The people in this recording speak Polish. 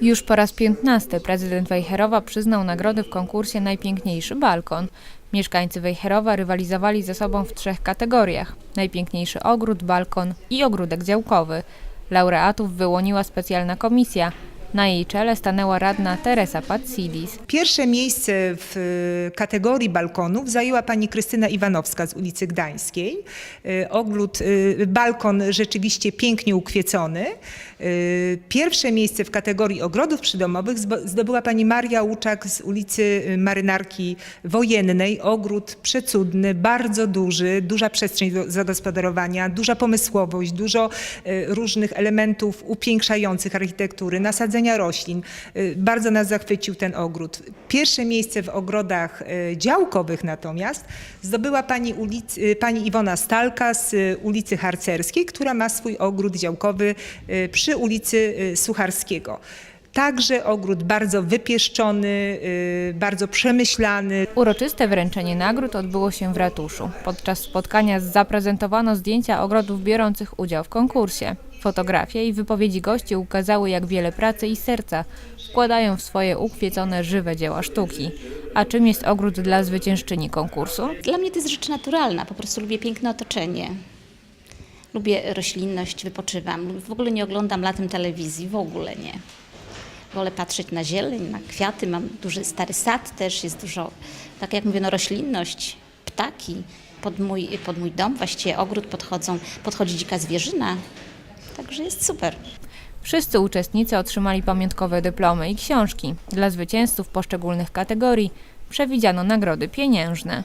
Już po raz piętnasty prezydent Wejherowa przyznał nagrody w konkursie Najpiękniejszy Balkon. Mieszkańcy Wejherowa rywalizowali ze sobą w trzech kategoriach: najpiękniejszy ogród, balkon i ogródek działkowy. Laureatów wyłoniła specjalna komisja. Na jej czele stanęła radna Teresa Patsidis. Pierwsze miejsce w y, kategorii balkonów zajęła pani Krystyna Iwanowska z ulicy Gdańskiej. Y, Ogród, y, balkon rzeczywiście pięknie ukwiecony. Pierwsze miejsce w kategorii ogrodów przydomowych zdobyła pani Maria Łuczak z ulicy Marynarki Wojennej. Ogród przecudny, bardzo duży, duża przestrzeń do zagospodarowania, duża pomysłowość, dużo różnych elementów upiększających architektury, nasadzenia roślin. Y, Bardzo nas zachwycił ten ogród. Pierwsze miejsce w ogrodach y, działkowych natomiast zdobyła pani, ulic, y, pani Iwona Stalka z y, ulicy Harcerskiej, która ma swój ogród działkowy przy ulicy Sucharskiego. Także ogród bardzo wypieszczony, y, bardzo przemyślany, Uroczyste wręczenie nagród odbyło się w ratuszu. Podczas spotkania zaprezentowano zdjęcia ogrodów biorących udział w konkursie. Fotografie i wypowiedzi gości ukazały, jak wiele pracy i serca wkładają w swoje ukwiecone żywe dzieła sztuki. A czym jest ogród dla zwyciężczyni konkursu? Dla mnie to jest rzecz naturalna, po prostu lubię piękne otoczenie. Lubię roślinność, wypoczywam. W ogóle nie oglądam latem telewizji, w ogóle nie. Wolę patrzeć na zieleń, na kwiaty. Mam duży stary sad też, jest dużo, tak jak mówię, no, roślinność, ptaki. Pod mój, pod mój dom, właściwie ogród podchodzą, podchodzi dzika zwierzyna. Także jest super. Wszyscy uczestnicy otrzymali pamiątkowe dyplomy i książki. Dla zwycięzców poszczególnych kategorii przewidziano nagrody pieniężne.